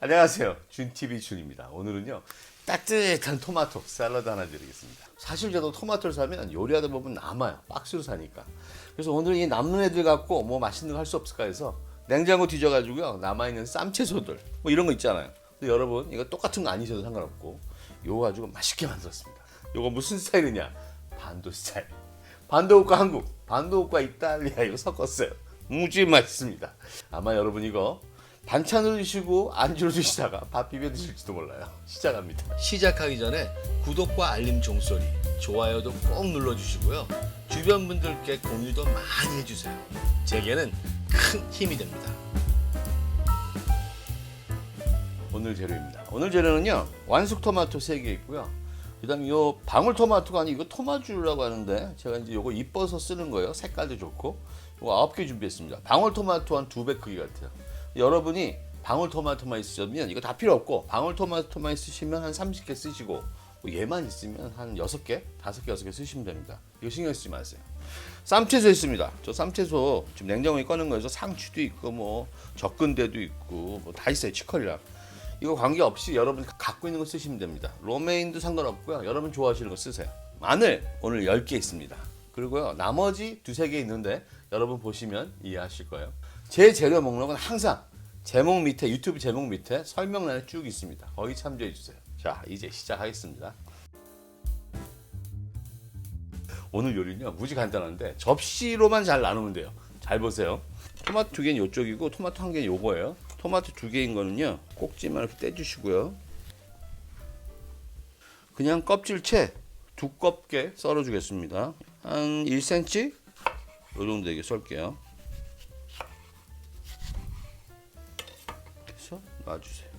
안녕하세요. 준TV 준입니다. 오늘은요. 따뜻한 토마토 샐러드 하나 드리겠습니다. 사실 저도 토마토를 사면 요리하다 보면 남아요. 박스로 사니까. 그래서 오늘 이 남는 애들 갖고 뭐 맛있는 거 할 수 없을까 해서 냉장고 뒤져가지고요. 남아있는 쌈채소들 뭐 이런 거 있잖아요. 여러분 이거 똑같은 거 아니셔도 상관없고 요거 가지고 맛있게 만들었습니다. 요거 무슨 스타일이냐? 반도 스타일. 반도국과 한국, 반도국과 이탈리아 이거 섞었어요. 무지 맛있습니다. 아마 여러분 이거 반찬으로 드시고 안주로 드시다가 밥 비벼 드실지도 몰라요. 시작합니다. 시작하기 전에 구독과 알림 종소리, 좋아요도 꼭 눌러주시고요. 주변 분들께 공유도 많이 해주세요. 제게는 큰 힘이 됩니다. 오늘 재료입니다. 오늘 재료는요 완숙 토마토 3개 있고요. 그다음에 요 방울 토마토가 아니고 이거 토마주라고 하는데 제가 이제 요거 이뻐서 쓰는 거예요. 색깔도 좋고 요거 9개 준비했습니다. 방울 토마토 한 두 배 크기 같아요. 여러분이 방울 토마토만 있으면 이거 다 필요 없고 방울 토마토만 있으시면 한 30개 쓰시고 뭐 얘만 있으면 한 6개, 5개, 6개 쓰시면 됩니다. 이거 신경 쓰지 마세요. 쌈채소 있습니다. 저 쌈채소 지금 냉장고에 꺼낸 거에서 상추도 있고 뭐 적근대도 있고 뭐 다 있어요. 치커리랑. 이거 관계없이 여러분 갖고 있는 거 쓰시면 됩니다. 로메인도 상관없고요. 여러분 좋아하시는 거 쓰세요. 마늘 오늘 10개 있습니다. 그리고요. 나머지 두세 개 있는데 여러분 보시면 이해하실 거예요. 제 재료 목록은 항상 제목 밑에 유튜브 제목 밑에 설명란에 쭉 있습니다. 거기 참조해 주세요. 자, 이제 시작하겠습니다. 오늘 요리는요 무지 간단한데 접시로만 잘 나누면 돼요. 잘 보세요. 토마토 두 개는 이쪽이고 토마토 한 개는 요거예요. 토마토 두 개인 거는요 꼭지만 이렇게 떼주시고요. 그냥 껍질채 두껍게 썰어주겠습니다. 한 1cm 요 정도 되게 썰게요. 놔주세요.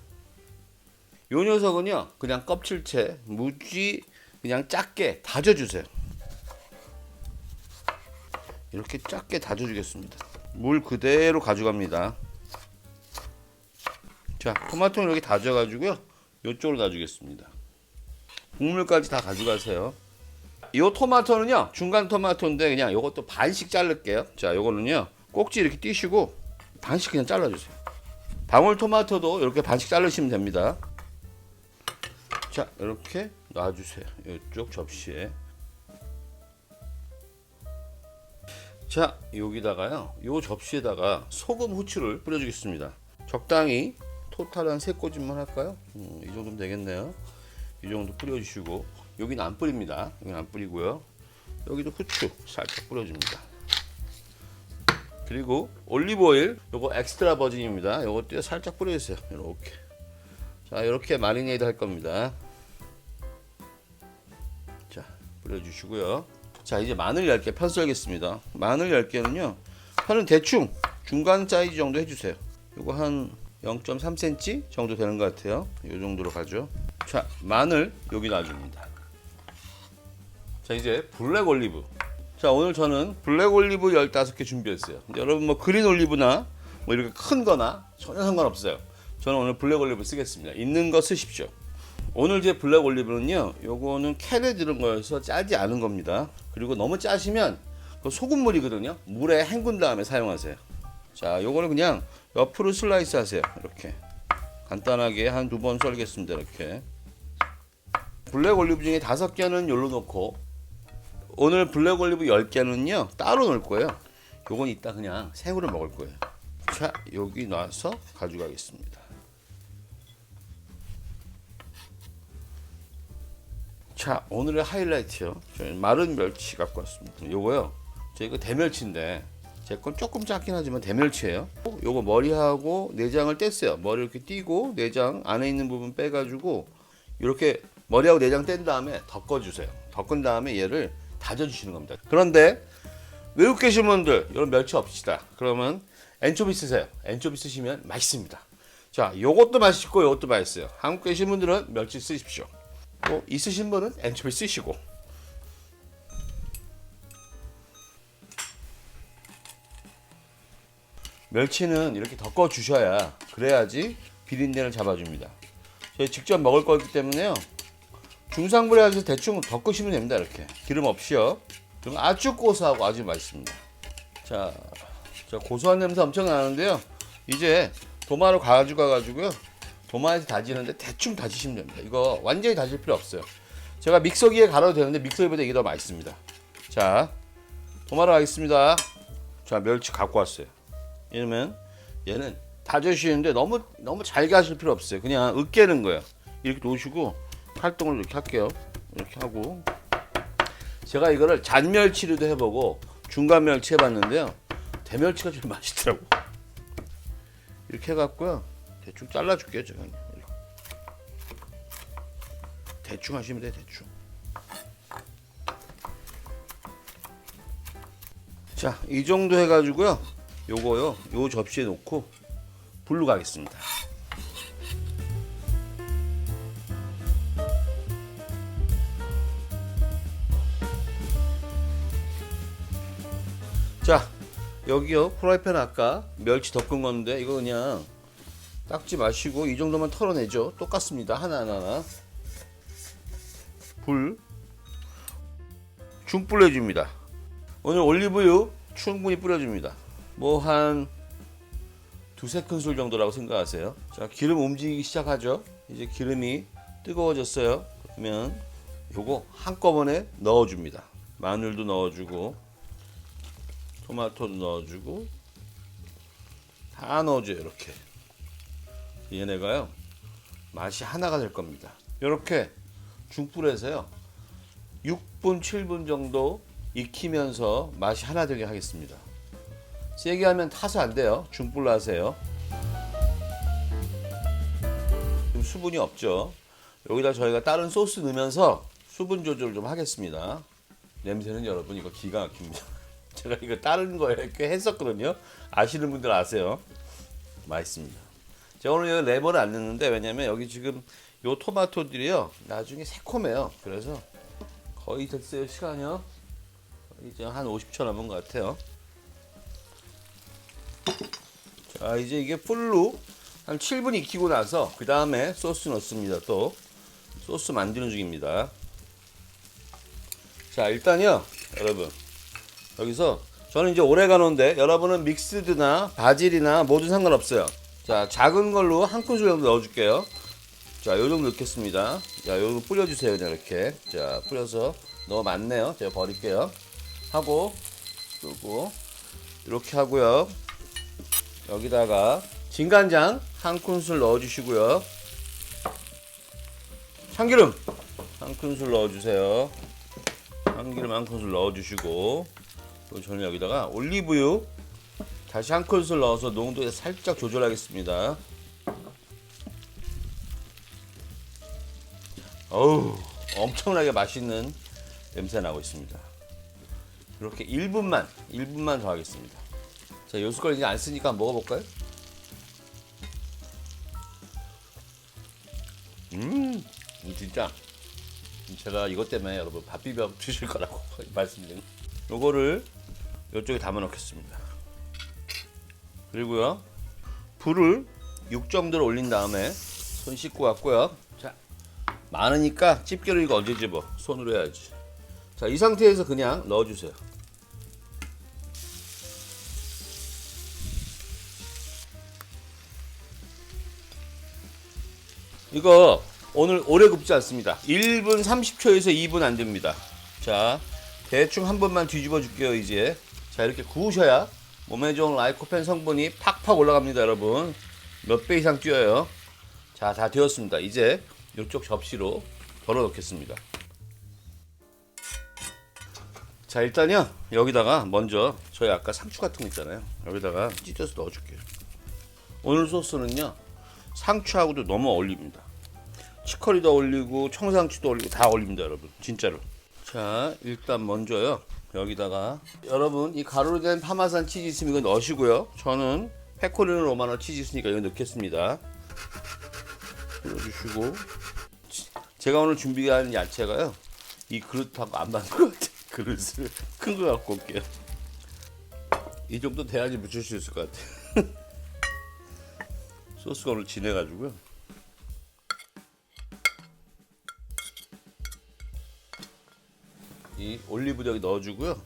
요 녀석은요 그냥 껍질채 무지 그냥 작게 다져주세요. 이렇게 작게 다져주겠습니다. 물 그대로 가져갑니다. 자, 토마토는 이렇게 다져가지고요. 이쪽으로 놔주겠습니다. 국물까지 다 가져가세요. 이 토마토는요, 중간 토마토인데 그냥 이것도 반씩 자를게요. 자, 요거는요, 꼭지 이렇게 띄시고 반씩 그냥 잘라주세요. 방울 토마토도 이렇게 반씩 자르시면 됩니다. 자, 이렇게 놔주세요. 이쪽 접시에. 자 여기다가요. 요 접시에다가 소금 후추를 뿌려주겠습니다. 적당히 토탈 한 3꼬집만 할까요? 음, 이 정도면 되겠네요. 이 정도 뿌려주시고. 여기는 안 뿌립니다. 여기는 안 뿌리고요. 여기도 후추 살짝 뿌려줍니다 그리고 올리브 오일 요거 엑스트라 버진입니다. 요것도 살짝 뿌려주세요. 이렇게. 자 이렇게 마리네이드 할 겁니다. 자 뿌려주시고요. 자 이제 마늘 10개 편 썰겠습니다. 마늘 10개는요 편은 대충 중간 사이즈 정도 해주세요. 요거 한 0.3cm 정도 되는 것 같아요. 요 정도로 가죠. 자 마늘 여기 놔줍니다. 자 이제 블랙 올리브 자 오늘 저는 블랙 올리브 15개 준비했어요. 여러분 뭐 그린 올리브나 뭐 이렇게 큰 거나 전혀 상관없어요. 저는 오늘 블랙 올리브 쓰겠습니다. 있는 거 쓰십시오. 오늘 제 블랙 올리브는요 요거는 캔에 들은 거여서 짜지 않은 겁니다. 그리고 너무 짜시면 그 소금물이거든요. 물에 헹군 다음에 사용하세요. 자 요거는 그냥 옆으로 슬라이스 하세요. 이렇게. 간단하게 한 두 번 썰겠습니다 이렇게. 블랙 올리브 중에 다섯 개는 요로 놓고 오늘 블랙 올리브 10개는요 따로 놓을 거예요. 요건 이따 그냥 생으로 먹을 거예요. 자 여기 놔서 가져가겠습니다. 자 오늘의 하이라이트요. 마른 멸치 갖고 왔습니다. 요거요. 저 이거 대멸치인데 제 건 조금 작긴 하지만 대멸치예요. 요거 머리하고 내장을 뗐어요. 머리 이렇게 띄고 내장 안에 있는 부분 빼가지고 이렇게 머리하고 내장 뗀 다음에 덮어주세요. 덮은 다음에 얘를 다져주시는 겁니다. 그런데 외국 계신 분들 이런 멸치 없시다. 그러면 엔초비 쓰세요. 엔초비 쓰시면 맛있습니다. 자 요것도 맛있고 요것도 맛있어요. 한국 계신 분들은 멸치 쓰십시오. 뭐 있으신 분은 엔초비 쓰시고. 멸치는 이렇게 덮어 주셔야 그래야지 비린내를 잡아줍니다. 저희 직접 먹을 거기 때문에요. 중상불에 가서 대충 덮으시면 됩니다. 이렇게 기름 없이요. 그럼 아주 고소하고 아주 맛있습니다. 자, 자 고소한 냄새 엄청 나는데요. 이제 도마로 가져가 가지고요. 도마에서 다지는데 대충 다지시면 됩니다. 이거 완전히 다질 필요 없어요. 제가 믹서기에 갈아도 되는데 믹서기보다 이게 더 맛있습니다. 자, 도마로 하겠습니다. 자, 멸치 갖고 왔어요. 이러면 얘는 다져주시는데 너무 너무 잘게 하실 필요 없어요. 그냥 으깨는 거예요. 이렇게 놓으시고 활동을 이렇게 할게요. 이렇게 하고 제가 이거를 잔멸치로도 해보고 중간 멸치 해봤는데요. 대멸치가 제일 맛있더라고. 이렇게 해갖고요. 대충 잘라줄게요. 제가. 대충 하시면 돼. 대충. 자, 이 정도 해가지고요. 요거요. 요 접시에 놓고 불로 가겠습니다. 자, 여기요. 프라이팬 아까 멸치 덮은 건데 이거 그냥 닦지 마시고 이 정도만 털어내죠. 똑같습니다. 하나하나. 하나. 불 중불 내줍니다. 오늘 올리브유 충분히 뿌려줍니다. 뭐 한 두세 큰술 정도라고 생각하세요. 자, 기름 움직이기 시작하죠. 이제 기름이 뜨거워졌어요. 그러면 요거 한꺼번에 넣어줍니다. 마늘도 넣어주고 토마토도 넣어주고 다 넣어줘요. 이렇게 얘네가요 맛이 하나가 될 겁니다. 이렇게 중불에서요 6분 7분 정도 익히면서 맛이 하나 되게 하겠습니다. 세게 하면 타서 안 돼요. 중불로 하세요. 지금 수분이 없죠. 여기다 저희가 다른 소스 넣으면서 수분 조절 좀 하겠습니다. 냄새는 여러분 이거 기가 막힙니다. 제가 이거 다른 거에 꽤 했었거든요. 아시는 분들 아세요. 맛있습니다. 제가 오늘 여기 레몬을 안 넣는데 왜냐면 여기 지금 요 토마토들이요 나중에 새콤해요. 그래서 거의 됐어요 시간이요. 이제 한 50초 남은 것 같아요. 자 이제 이게 풀로 한 7분 익히고 나서 그 다음에 소스 넣습니다. 또 소스 만드는 중입니다. 자 일단요 여러분 여기서 저는 이제 오레가노인데 여러분은 믹스드나 바질이나 뭐든 상관없어요. 자 작은 걸로 한 큰술 정도 넣어줄게요. 자, 요 정도 넣겠습니다. 자, 요거 뿌려주세요. 그냥 이렇게. 자, 뿌려서 너무 많네요. 제가 버릴게요. 하고, 그리고, 이렇게 하고요. 여기다가 진간장 한 큰술 넣어주시고요. 참기름 한 큰술 넣어주세요. 참기름 한 큰술 넣어주시고, 저는 여기다가 올리브유 다시 한 큰술 넣어서 농도에 살짝 조절하겠습니다. 어우 엄청나게 맛있는 냄새 나고 있습니다. 이렇게 1분만 1분만 더 하겠습니다. 자, 요 숟갈 이제 안 쓰니까 먹어볼까요? 음, 이 진짜 제가 이것 때문에 여러분 밥 비벼 주실 거라고 말씀드린. 요거를 이쪽에 담아 놓겠습니다. 그리고요 불을 6 정도로 올린 다음에 손 씻고 왔고요. 자, 많으니까 집게로 이거 언제 집어? 손으로 해야지. 자, 이 상태에서 그냥 넣어주세요. 이거 오늘 오래 굽지 않습니다. 1분 30초에서 2분 안 됩니다. 자, 대충 한 번만 뒤집어 줄게요, 이제. 자, 이렇게 구우셔야 몸에 좋은 라이코펜 성분이 팍팍 올라갑니다, 여러분. 몇 배 이상 뛰어요. 자, 다 되었습니다. 이제 이쪽 접시로 덜어 놓겠습니다. 자, 일단요. 여기다가 먼저 저희 아까 상추 같은 거 있잖아요. 여기다가 찢어서 넣어 줄게요. 오늘 소스는요. 상추하고도 너무 어울립니다. 치커리도 어울리고 청상추도 어울리고 다 어울립니다, 여러분. 진짜로. 자, 일단 먼저요. 여기다가 여러분 이 가루로 된 파마산 치즈 있으면 이거 넣으시고요. 저는 페코리노 로마노 치즈 있으니까 이거 넣겠습니다. 넣어주시고 제가 오늘 준비한 야채가요. 이 그릇하고 안 맞는 것 같아요. 그릇을 큰 거 갖고 올게요. 이 정도 돼야지 묻힐 수 있을 것 같아요. 소스가 오늘 진해가지고요. 이 올리브 여기 넣어주고요.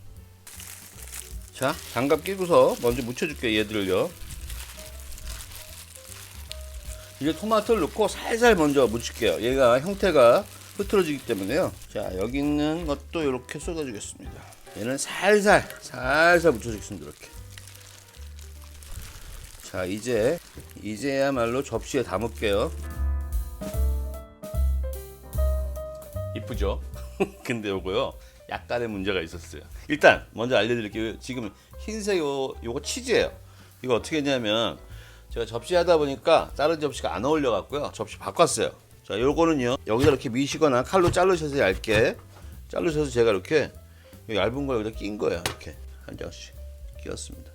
자, 장갑 끼고서 먼저 묻혀줄게요. 얘들을요. 이제 토마토를 넣고 살살 먼저 묻힐게요. 얘가 형태가 흐트러지기 때문에요. 자, 여기 있는 것도 이렇게 쏟아주겠습니다. 얘는 살살, 살살 묻혀주겠습니다. 이렇게. 자, 이제, 이제야말로 접시에 담을게요. 이쁘죠? 근데 요거요, 약간의 문제가 있었어요. 일단, 먼저 알려드릴게요. 지금 흰색 요, 요거 치즈예요. 이거 어떻게 했냐면, 제가 접시 하다 보니까 다른 접시가 안 어울려 갖고요. 접시 바꿨어요. 자, 요거는요. 여기다 이렇게 미시거나 칼로 자르셔서 얇게 자르셔서 제가 이렇게 이 얇은 걸 여기다 낀 거예요. 이렇게 한 장씩 끼웠습니다.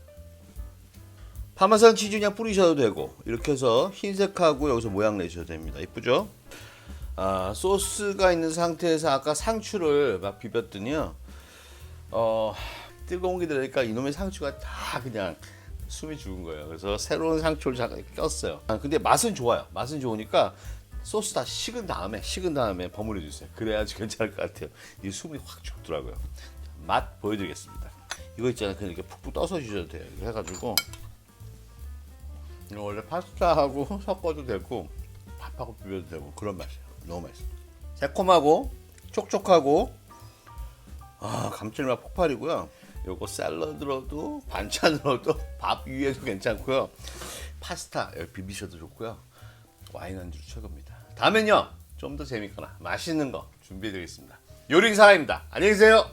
파마산 치즈 그냥 뿌리셔도 되고 이렇게 해서 흰색하고 여기서 모양 내셔도 됩니다. 이쁘죠? 아, 소스가 있는 상태에서 아까 상추를 막 비볐더니요. 어, 뜨거운 게 되니까 이놈의 상추가 다 그냥 숨이 죽은 거예요. 그래서 새로운 상추를 잠깐 꼈어요. 아, 근데 맛은 좋아요. 맛은 좋으니까 소스 다 식은 다음에 식은 다음에 버무려 주세요. 그래야지 괜찮을 것 같아요. 이 숨이 확 죽더라고요. 맛 보여드리겠습니다. 이거 있잖아요. 그냥 이렇게 푹푹 떠서 주셔도 돼요. 이렇게 해가지고 이거 원래 파스타하고 섞어도 되고 밥하고 비벼도 되고 그런 맛이에요. 너무 맛있어요. 새콤하고 촉촉하고 아 감칠맛 폭발이고요. 요거 샐러드로도 반찬으로도 밥 위에도 괜찮고요. 파스타 비비셔도 좋고요. 와인 안주 최고입니다. 다음엔요 좀 더 재밌거나 맛있는 거 준비해드리겠습니다. 요리사입니다. 안녕히 계세요.